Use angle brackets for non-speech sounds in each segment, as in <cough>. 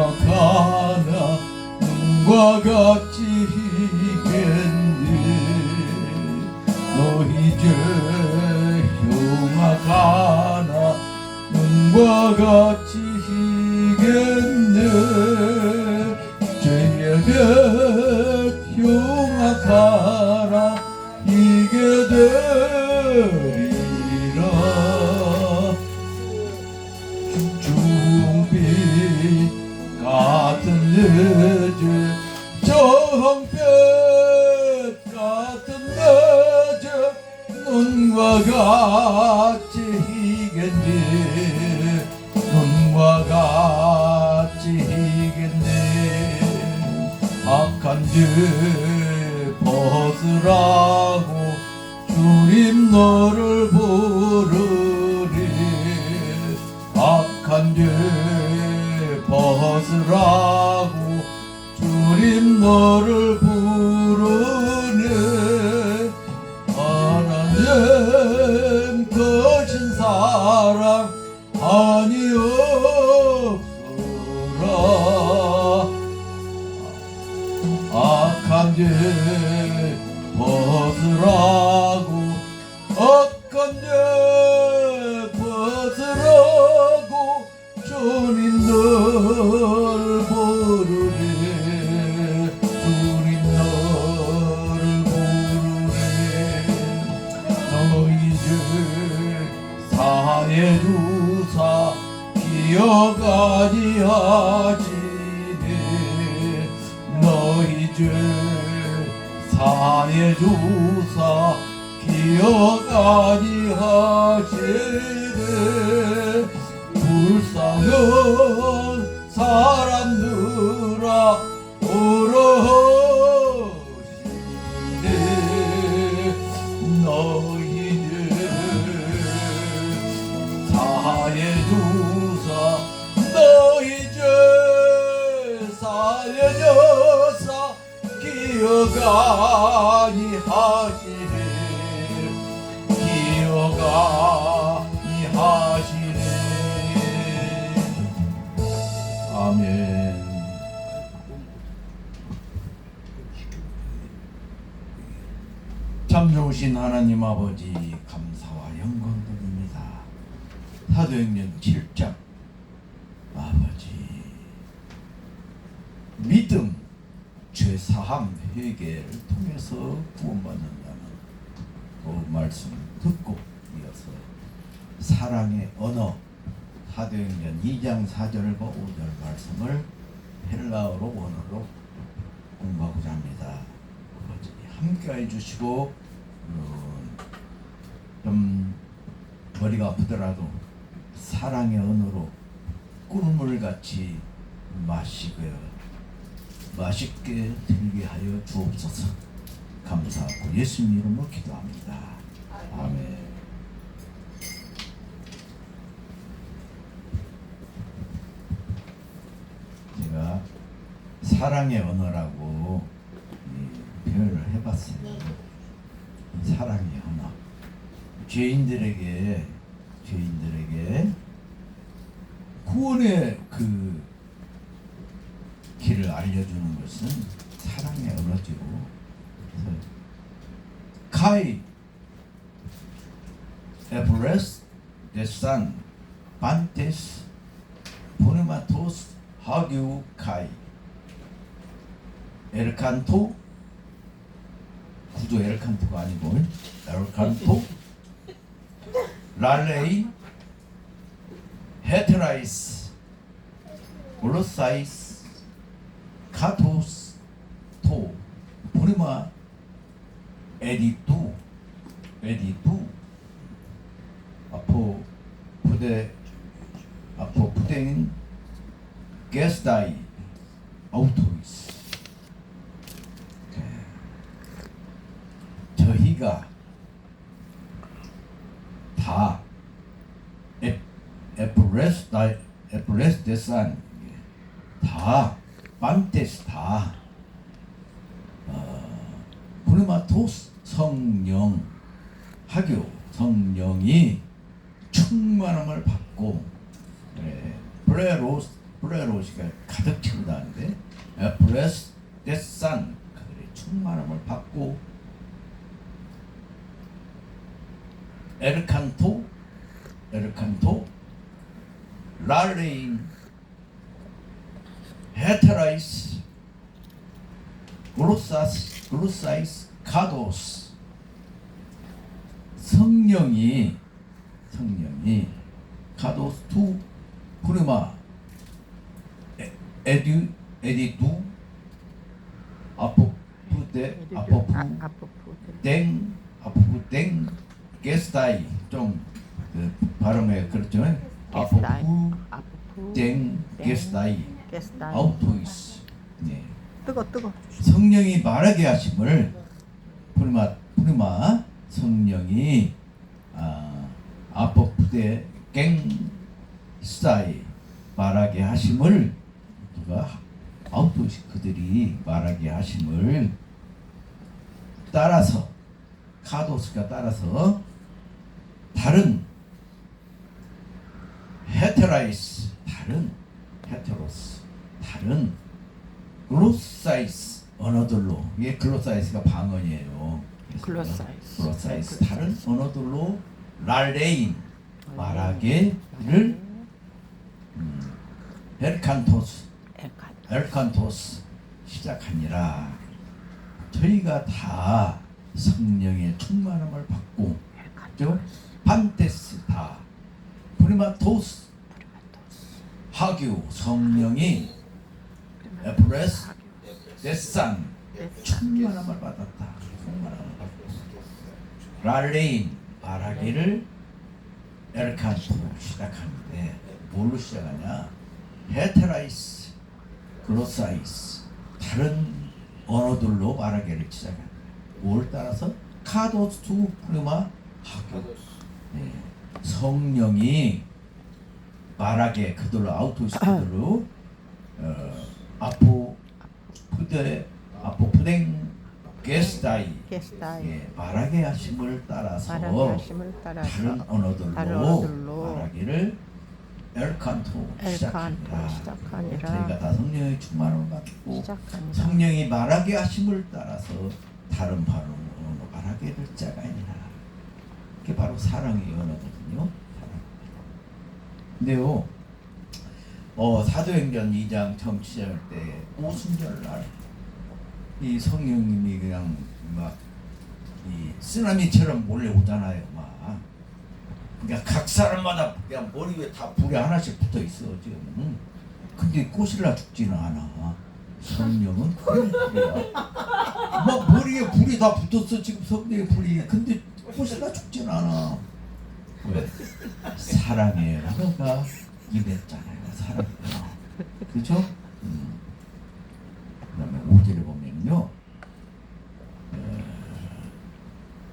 흉악하나 눈과 같이 희겠네 너희 죄 흉악하나 눈과 같이 희겠네? 죄의 볕 흉악하나 이게 되리 죄 벗으라고 주님 너를 부르리. 악한 죄 벗으라고 주님 너를 부르네. 하나님 거신 사랑 아니었 기억하지 하시네 너희 죄 사해 주사 기억하지 하시네 불쌍한 사람들아 오러 주사 기억하니 하시네. 기억하니 하시네. 아멘. 참 좋으신 하나님 아버지 감사와 영광 드립니다. 사도행전 7장 아버지 믿음 죄사함 회개를 통해서 구원받는다는 그 말씀 듣고 이어서 사랑의 언어 사도행전 2장 4절과 5절 말씀을 헬라어로 원어로 공부하고자 합니다. 함께해 주시고 어, 좀 머리가 아프더라도 사랑의 언어로 꿀물 같이 마시고요 맛있게 들게 하여 주옵소서. 감사하고 예수님 이름으로 기도합니다. 아멘. 제가 사랑의 언어라고 이 표현을 해봤어요. 이 사랑의 언어. 죄인들에게 죄인들에게 구원의 그 길을 알려주는 것은 사랑의 언어죠. 그래서 카이 에브레스 데산 반테스 포네마토스 하규 카이 에르칸토 구조 에르칸토가 아니고 에르칸토 랄레이 헤트라이스 올로사이스 카토스 토 포리마 에디투 에디투 아포 부대 아포 부대인 게스다이 아우토리스. 저희가 다 에, 에프레스 다 에프레스 데산 다 판테스 다 어, 브르마토스 성령 하교 성령이 충만함을 받고 예, 브레로스 브레로스가 가득 채우다는데 브레스 데산 그들의 충만함을 받고 에르칸토 에르칸토 랄레인 헤테라이스 글로사스 글로사이스 카도스 성령이 성령이 카도스 투 프르마 에- 에듀 에디두 아포푸데 아포푸 아. 땡 아포푸 땡 게스타이 좀 그, 발음에 그렇죠. 아포푸 땡. 게스타이 아우토이스 네. 뜨거 뜨거. 성령이 말하게 하심을 프리마 프리마 성령이 아 아포푸데 갱 스타이 말하게 하심을 누가 아우토시 그들이 말하게 하심을 따라서 카도스가 따라서 다른 헤테라이스 다른 헤테로스 다른 글로사이스 언어들로. 이게 글로사이스가 방언이에요. 글로사이스. 글로사이스. 네, 다른 언어들로 랄레인 말하게를 음, 헬칸토스. 에칸. 엘칸토스 시작하니라. 저희가 다 성령의 충만함을 받고 죠? 판테스 다 프리마토스. 하규 성령이 breast, 내 쌍, 천만함을 받았다. 천만함을 받았다. 랄레인, 바라기를 에르칸트로 시작하는데 뭘로 시작하냐? 헤테라이스, 글로사이스, 다른 언어들로 바라기를 시작한다. 뭘 따라서? 카도스 투 플루마 하고 네. 성령이 말하게 그들로 아우토스 그들로 어, 앞으로 9절에 아, 보프댕 게스다이 예, 말하게 하심을 따라서 다른 언어들로, 말하기를 엘칸토 시작하니라. 시작하니라. 저희가 다 성령의 충만을 받고 성령이 말하게 하심을 따라서 다른 발음으로 말하게 될 자가 아니라 이게 바로 사랑의 언어거든요. 사랑. 근데요, 어, 사도행전 2장 처음 시작할 때 오순절 날 이 성령님이 그냥 막 이 쓰나미처럼 몰래 오잖아요, 막. 그러니까 각 사람마다 그냥 머리 위에 다 불이 하나씩 붙어 있어 지금. 근데 꼬실라 죽지는 않아. 성령은. 막 머리에 불이 다 붙었어 지금 성령의 불이. 근데 꼬실라 죽지는 않아. 왜? 입했잖아요. 사랑의 언어. 그죠? 음. 그다음에 5절에 보면요. 어,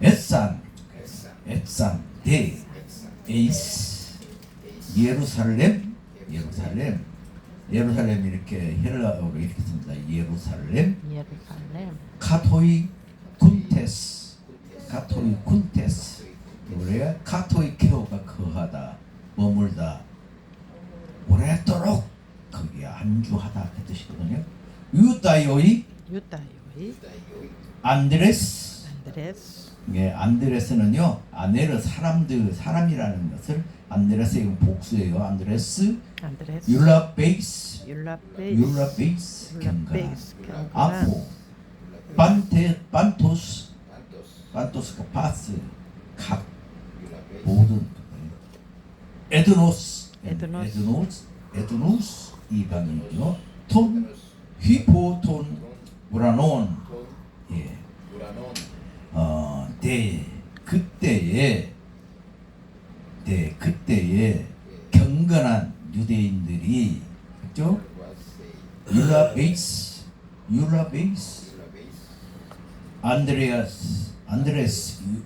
에산, 데, 에이스, 예루살렘, 예루살렘, 예루살렘 이렇게 헬라어로 이렇게 씁니다. 예루살렘, 예루살렘. 카토이 쿤테스, 카토이 쿤테스. 우리가 카토이 케오가 거하다, 머물다, 오랫도록 거기에 안주하다 그 뜻이거든요. 유다요이 유다요이. 안드레스 안드레스. 예, 안드레스는요 아네르 사람들 사람이라는 것을 안드레스 이건 복수예요. 안드레스. 안드레스. 율라 베이스 율라베이스. 율라베이스. 경건한. 아포. 반테 반토스. 반토스가 바스. 각 모든 에드노스. 에드노스. 에드노스. 에드노스. 이방인이요 톤 휘포톤 우라논 예. 어, 네, 그때에, 네, 그때에 경건한 유대인들이, 그죠? 율라 베이스, 율라 베이스, 안드레아스, 안드레스, 유,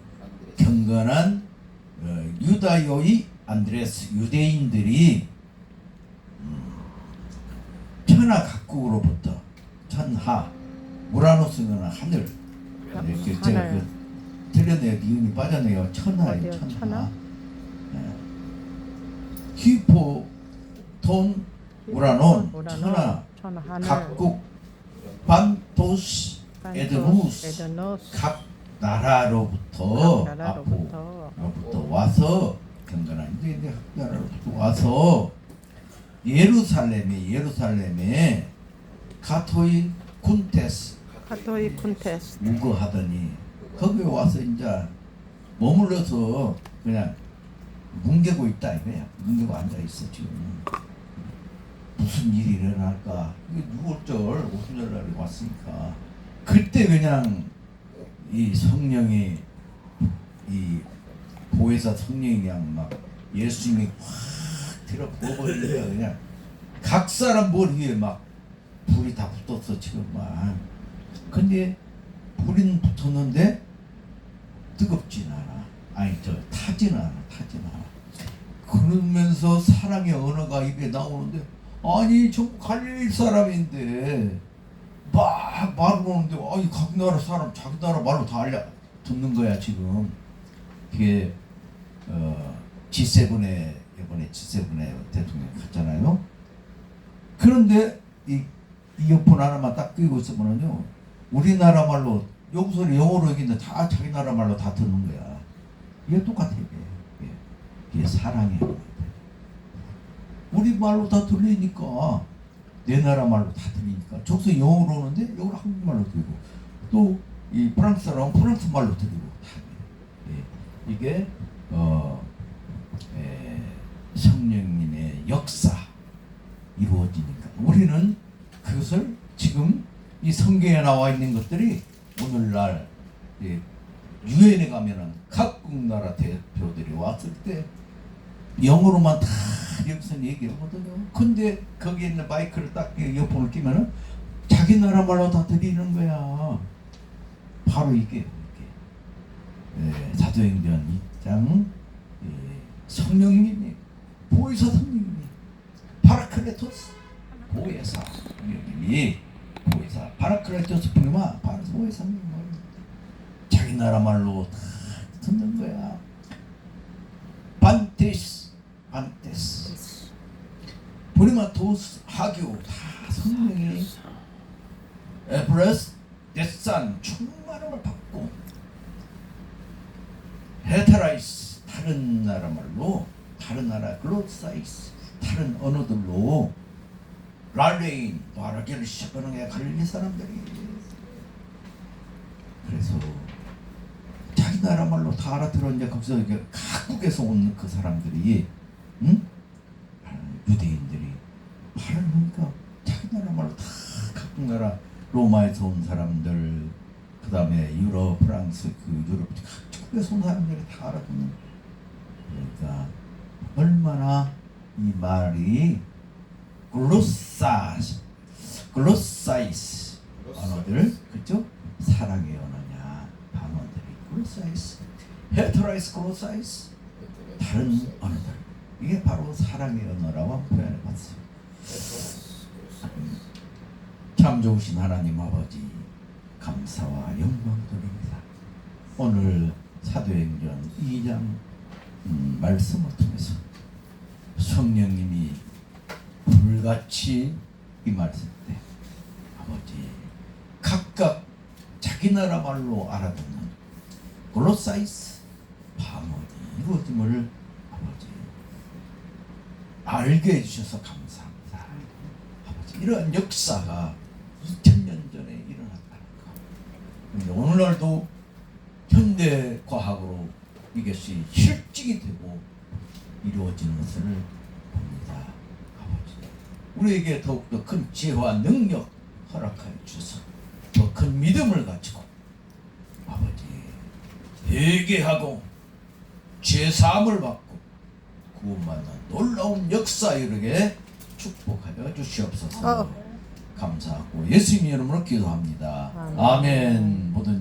경건한 어, 유다요의 안드레스 유대인들이 음, 천하 각국으로부터 천하 우라노스는 하늘 이렇게 제가. 그 틀렸네요. 이음이 빠졌네요. 천하예요. 천하. 천하? 네. 히포 톤 우라논 천하 각국 반도스 에드누스 에드누스. 각 나라로부터 각 나라로부터. 앞으로부터 와서 경건한 이제 이제 각 나라로부터 와서 예루살렘에 예루살렘에 가토인 쿤테스. 카토이 쿤테스. 우거하더니 거기 와서 이제 머물러서 그냥 뭉개고 있다 이거야. 뭉개고 앉아 있어 지금 무슨 일이 일어날까? 이게 6월절 5월 날에 왔으니까. 그때 그냥 이 성령이 이 보혜사 성령이 그냥 막 예수님이 확 들어 부어버리니까 <laughs> 그냥 각 사람 머리에 막 불이 다 붙었어 지금 막 근데 불은 붙었는데 뜨겁진 않아. 아니 저 타진 않아 타진 않아. 그러면서 사랑의 언어가 입에 나오는데 아니 저 갈릴리 사람인데. 막 말을 하는데 아니 각 나라 사람 자기 나라 말로 다 알려. 듣는 거야 지금. 그게 어 G7에 이번에 G7에 대통령 갔잖아요. 그런데 이 이어폰 하나만 딱 끼고 있으면은요 우리나라 말로 여기서 영어로 얘기인데 다 자기 나라 말로 다 듣는 거야. 이게 똑같아 이게. 이게, 언어야 우리 말로 다 들리니까 내 나라 말로 다 들리니까 저기서 영어로 오는데 여기로 한국말로 들리고 또 이 프랑스 사람은 프랑스 말로 들리고. 예. 이게 어 에, 성령님의 역사 이루어지니까 우리는 그것을 지금 이 성경에 나와 있는 것들이 오늘날 예, 유엔에 가면은 각국 나라 대표들이 왔을 때 영어로만 다 여기서 얘기하거든요. 근데 거기에 있는 마이크를 딱 이어폰을 끼면은 자기 나라 말로 다 들리는 거야. 바로 이게 이게 예, 사도행전 2장 예, 성령님이 보혜사 성령님이 파라클레토스 보혜사 성령님이 보혜사 파라클레토스 분이마 바로 보혜사 성령님 자기 나라 말로 다 듣는 거야. 반테스 반테스 보리마토스 하교 다 성령이 에브레스 데산 충만함을 받고 헤테라이스 다른 나라 말로 다른 나라 글로사이스 다른 언어들로 랄레인 말하기를 시작하는 게 갈릴리 사람들이. 그래서 자기 나라 말로 다 알아들었는데 거기서 이게 각국에서 온 그 사람들이 응? 유대인들이 말을 하니까 자기 나라 말로 다 각국 나라 로마에서 온 사람들 그 다음에 유럽, 프랑스 그 유럽 각국에서 온 사람들이 다 알아듣는 그러니까 얼마나 이 말이 글로사스 글로사이스 언어들 그죠? 사랑의 언어냐 방언들이 글로사이스 헤테라이스 글로사이스 다른 언어들 이게 바로 사랑의 언어라고 표현해 봤습니다. 참 좋으신 하나님 아버지 감사와 영광 드립니다. 오늘 사도행전 2장 음, 말씀을 통해서 성령님이 불같이 이 말씀 때 아버지 각각 자기 나라 말로 알아듣는 글로사이스 방언이 이루어짐을 알게 해주셔서 감사합니다. 아버지 이러한 역사가 2000년 전에 일어났다는 것. 근데 오늘날도 현대 과학으로 이것이 실증이 되고 이루어지는 것을 봅니다. 아버지 우리에게 더욱더 큰 지혜와 능력 허락하여 주셔서 더 큰 믿음을 가지고 아버지 회개하고 죄사함을 받고 구원받는 놀라운 역사 이르게 축복하여 주시옵소서. 어. 감사하고 예수님 이름으로 기도합니다. 아멘. 아멘. 모든 영